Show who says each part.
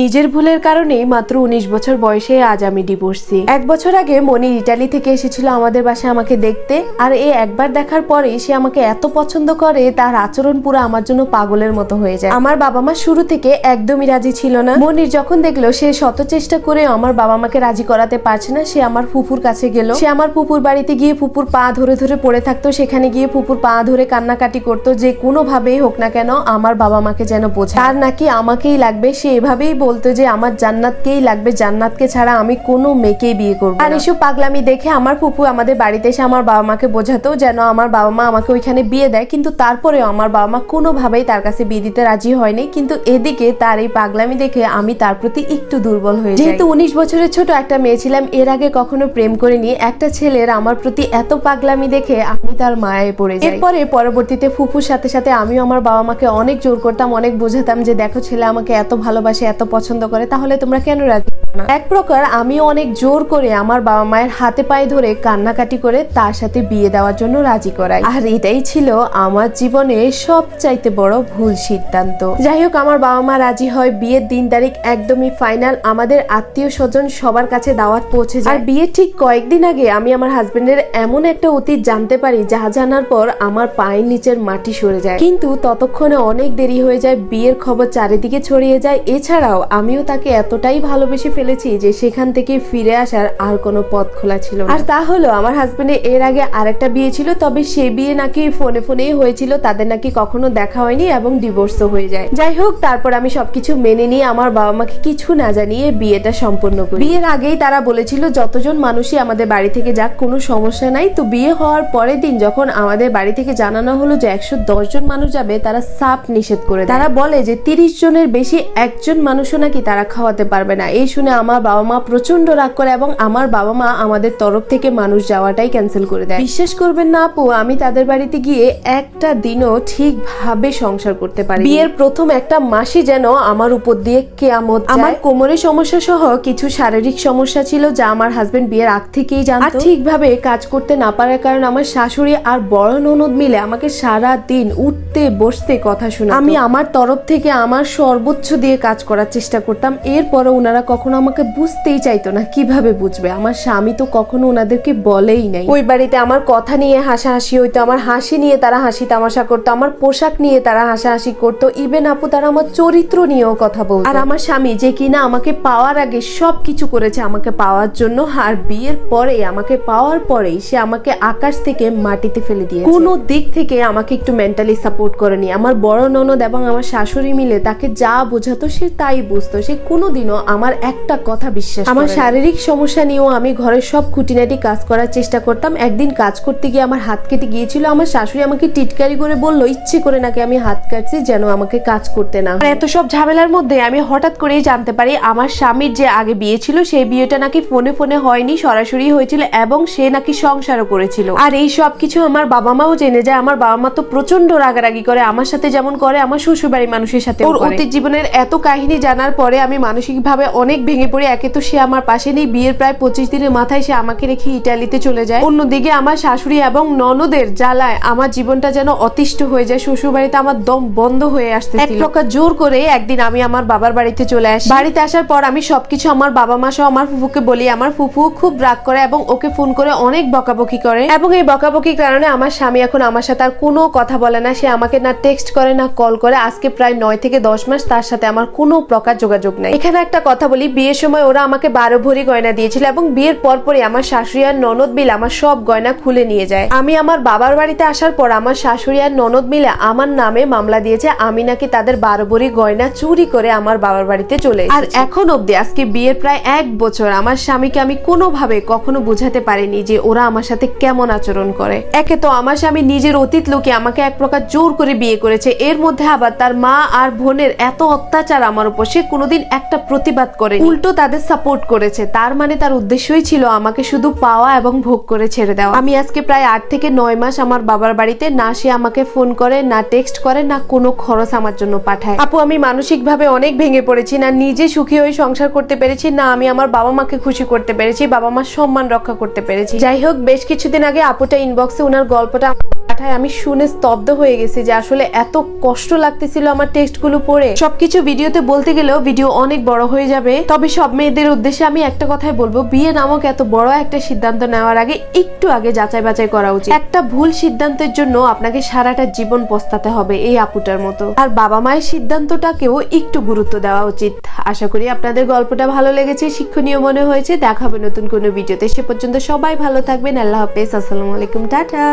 Speaker 1: নিজের ভুলের কারণেই মাত্র উনিশ বছর বয়সে আজ আমি ডিভোর্সি এক বছর আগে মনি ইটালি থেকে এসেছিল আমাদের বাসায় আমাকে দেখতে, আর এ একবার দেখার পরে সে আমাকে এত পছন্দ করে, তার আচরণ পুরো আমার জন্য পাগলের মতো হয়ে যায়। আমার বাবা মা শুরু থেকে একদমই রাজি ছিল না। মনির যখন দেখল সে শত চেষ্টা করে আমার বাবা মাকে রাজি করাতে পারছে না, সে আমার ফুপুর কাছে গেল। সে আমার ফুপুর বাড়িতে গিয়ে ফুপুর পা ধরে ধরে পড়ে থাকতো, সেখানে গিয়ে ফুপুর পা ধরে কান্নাকাটি করতো, যে কোনোভাবেই হোক না কেন আমার বাবা মাকে যেন বোঝা তার নাকি আমাকেই লাগবে, সে এভাবেই বলতো যে আমার জান্নাতকেই লাগবে, জান্নাতকে ছাড়া আমি কোনো মেয়েকেই বিয়ে করব আর এসব পাগলামি দেখে আমার ফুপু আমাদের বাড়িতে এসে আমার বাবা মাকে বোঝাতো যেন আমার বাবা মা আমাকে ওইখানে বিয়ে দেয়। কিন্তু তারপরেও আমার বাবা মা কোনোভাবেই তার কাছে বিয়ে দিতে রাজি হয়নি। কিন্তু এদিকে তার এই পাগলামি দেখে আমি তার প্রতি একটু দুর্বল হয়ে যেহেতু উনিশ বছরের ছোট একটা মেয়ে ছিলাম, এর আগে কখনো প্রেম করিনি। একটা ছেলের আমার প্রতি এত পাগলামি দেখে আমি তার মায়ায় পড়ে যাই। এরপরে পরবর্তীতে ফুফুর সাথে সাথে আমিও আমার বাবা মাকে অনেক জোর করতাম, অনেক বোঝাতাম যে, দেখো ছেলে আমাকে এত ভালোবাসে, এত পছন্দ করে তাহলে তোমরা কেন রাজি? না? এক প্রকার আমিও অনেক জোর করে আমার বাবা মায়ের হাতে পায়ে ধরে কান্নাকাটি করে তার সাথে বিয়ে দেওয়ার জন্য রাজি করাই। আর এটাই ছিল আমার জীবনে সবচাইতে বড় ভুল সিদ্ধান্ত। যাই হোক, আমার বাবা মা রাজি হয়, বিয়ের দিন তারিখ একদমই ফাইনাল আমাদের আত্মীয় স্বজন সবার কাছে দাওয়াত পৌঁছে যায়। আর বিয়ের ঠিক কয়েকদিন আগে আমি আমার হাজবেন্ডের এমন একটা অতীত জানতে পারি যা জানার পর আমার পায়ের নিচের মাটি সরে যায়। কিন্তু ততক্ষণে অনেক দেরি হয়ে যায়, বিয়ের খবর চারিদিকে ছড়িয়ে যায়। এছাড়াও আমিও তাকে এতটাই ভালোবেসে ফেলেছি যে সেখান থেকে ফিরে আসার আর কোনো পথ খোলা ছিল আর তা হলো, আমার হাজবেন্ডের এর আগে আরেকটা বিয়ে ছিল, তবে সে বিয়ে নাকি ফোনে ফোনেই হয়েছিল, তাদের নাকি কখনো দেখা হয়নি এবং ডিভোর্সও হয়ে যায়। যাই হোক, তারপর আমি সবকিছু মেনে নিয়ে আমার বাবা মাকে কিছু না জানিয়ে বিয়েটা সম্পন্ন করি। বিয়ের আগেই তারা বলেছিল, যতজন মানুষই আমাদের বাড়ি থেকে যাক, কোনো সমস্যা নাই। তো বিয়ে হওয়ার পরের দিন যখন আমাদের বাড়ি থেকে জানানো হলো যে একশো দশ জন মানুষ যাবে, তারা সাপ নিষেধ করে তারা বলে যে তিরিশ জনের বেশি একজন মানুষও নাকি তারা খাওয়াতে পারবে না। এই শুনে আমার বাবা মা প্রচণ্ড রাগ করে এবং আমার বাবা মা আমাদের তরফ থেকে মানুষ যাওয়াটাই ক্যান্সেল করে দেয়। বিশ্বাস করবেন না আপু, আমি তাদের বাড়িতে গিয়ে একটা দিনও ঠিকভাবে সংসার করতে পারি বিয়ের প্রথম একটা মাসই যেন আমার উপর দিয়ে কেয়ামত। আমার কোমরের সমস্যা সহ কিছু শারীরিক সমস্যা ছিল যা আমার হাজবেন্ড বিয়ের আগ থেকেই জানতো। ঠিকভাবে কাজ করতে না পারার কারণ আমার শাশুড়ি আর বড় ননদ মিলে আমাকে সারা দিন উঠতে বসতে কথা শোনা আমি আমার তরফ থেকে আমার সর্বোচ্চ দিয়ে কাজ করার চেষ্টা করতাম। এরপরে ওনারা কখনো আমাকে বুঝতেই চাইতো না কীভাবে বুঝবে। আমার স্বামী তো কখনো ওনাদেরকে বলেই নাই। ওই বাড়িতে আমার কথা নিয়ে হাসাহাসি হইতো, আমার হাসি নিয়ে তারা হাসি তামাশা করতো, আমার পোশাক নিয়ে তারা হাসাহাসি করতো ইভেন আপু তারা আমার চরিত্র নিয়েও কথা বলতো। আর আমার স্বামী যে কিনা আমাকে পাওয়ার আগে সব কিছু করেছে আমাকে পাওয়ার জন্য, আর বিয়ের পরে, আমাকে পাওয়ার পরেই সে আমাকে আকাশ থেকে মাটিতে ফেলে দিয়ে কোনো দিক থেকে আমাকে একটু মেন্টালি সাপোর্ট করেনি। আমার বড় ননদ এবং আমার শাশুড়ি মিলে তাকে যা বোঝাতো সে তাই বুঝতো। সে কোনোদিনও আমার একটা কথা বিশ্বাস আমার শারীরিক সমস্যা নিয়েও আমি ঘরের সব খুঁটিনাটি কাজ করার চেষ্টা করতাম। একদিন কাজ করতে গিয়ে আমার হাত কেটে গিয়েছিল। আমার শাশুড়ি আমাকে টিটকারি করে বলল ইচ্ছে করে নাকি আমি হাত কাটছি যেন আমাকে কাজ করতে না এত সব ঝামেলার মধ্যে আমি হঠাৎ করেই জানতে পারি আমার স্বামীর যে আগে বিয়ে ছিল সেই বিয়েটা নাকি ফোনে ফোনে হয়নি সরাসরি হয়েছিল এবং সে নাকি সংসারও করেছিল। আর এই সব কিছু আমার বাবা মাও জেনে যায়। আমার বাবা মা তো প্রচণ্ড রাগারাগি করে আমার সাথে যেমন করে আমার শ্বশুর বাড়ির মানুষের সাথে ওর অতীত জীবনের এত কাহিনী জানার পরে আমি মানসিকভাবে অনেক ভেঙে পড়ি। একে তো সে আমার পাশে নেই। বিয়ের প্রায় পঁচিশ দিনের মাথায় সে আমাকে রেখে ইটালিতে চলে যায়। অন্যদিকে আমার শাশুড়ি এবং ননদের জ্বালায় আমার জীবনটা যেন অতিষ্ঠ হয়ে যায়। শ্বশুর বাড়িতে আমার দম বন্ধ হয়ে আসতে এক প্রকার জোর করে একদিন আমি আমার বাবার বাড়িতে চলে আসি। বাড়িতে আসার পর আমি সবকিছু আমার বাবা মা সহ আমার ফুফুকে বলি। আমার ফুফু খুব রাগ করে এবং ওকে ফোন করে অনেক বকাবকি করে। এবং এই বকাবকির কারণে আমার স্বামী এখন আমার সাথে আর কোনো কথা বলে না। সে আমাকে না টেক্সট করে না কল করে। আজকে প্রায় নয় থেকে দশ মাস তার সাথে আমার কোনো প্রকার যোগাযোগ নাই। এখানে একটা কথা বলি। বিয়ের সময় ওরা আমাকে বারো ভরি গয়না দিয়েছিল এবং বিয়ের পরপরই আমার শাশুড়ি আর ননদ মিলে আমার সব গয়না খুলে নিয়ে যায়। আমি আমার বাবার বাড়িতে আসার পর আমার শাশুড়ি আর ননদ মিলে আমার নামে মামলা দিয়েছে। আমি নাকি তাদের বারো ভরি গয়না চুরি করে আমার বাবার বাড়িতে চলে আর এখন অব্দি আজকে বিয়ের প্রায় এক বছর আমার স্বামীকে আমি কোনোভাবে কখনো বুঝাতে পারিনি যে ওরা আমার সাথে কেমন আচরণ করে। একে তো আমার স্বামী নিজের অতীত লোকে আমাকে এক প্রকার জোর করে বিয়ে করেছে। এর মধ্যে আবার তার মা আর বোনের এত অত্যাচার আমার উপর সে কোনোদিন একটা প্রতিবাদ করে উল্টো তাদের সাপোর্ট করেছে। তার মানে তার উদ্দেশ্যই ছিল আমাকে শুধু পাওয়া এবং ভোগ করে ছেড়ে দেওয়া। আমি আজকে প্রায় আট থেকে নয় মাস আমার বাবার বাড়িতে না সে আমাকে ফোন করে, না টেক্সট করে, না কোনো খরচ আমার জন্য পাঠায়। আপু, আমি মানসিকভাবে অনেক ভেঙে পড়েছি, না নিজে সুখী হয়ে সংসার করতে পেরেছি, না আমি আমার বাবা মাকে খুশি করতে পেরেছি, বাবা মার সম্মান রক্ষা করতে পেরেছি। যাই হোক, বেশ কিছুদিন আগে আপুটা ইনবক্সে ওনার গল্পটা পাঠায়, আমি শুনে স্তব্ধ হয়ে গেছি যে আসলে এত কষ্ট লাগতেছিল আমার টেক্সটগুলো পড়ে। সবকিছু ভিডিওতে বলতে গেলেও ভিডিও অনেক বড় হয়ে যাবে। তবে সব মেয়েদের উদ্দেশ্যে আমি একটা কথাই বলব, বিয়ে নামক এত বড় একটা সিদ্ধান্ত নেওয়ার আগে একটু আগে যাচাই বাছাই করা উচিত। একটা ভুল সিদ্ধান্তের জন্য আপনাকে সারাটা জীবন পস্তাতে হবে এই আপুটার মতো। আর বাবা মায়ের সিদ্ধান্তটাকেও একটু গুরুত্ব দেওয়া উচিত। আশা করি আপনাদের গল্পটা ভালো লেগেছে, শিক্ষণীয় মনে হয়েছে। দেখাবে নতুন কোনো ভিডিওতে। সে পর্যন্ত সবাই ভালো থাকবেন। আল্লাহ হাফেজ। আসসালামু আলাইকুম। টাটা।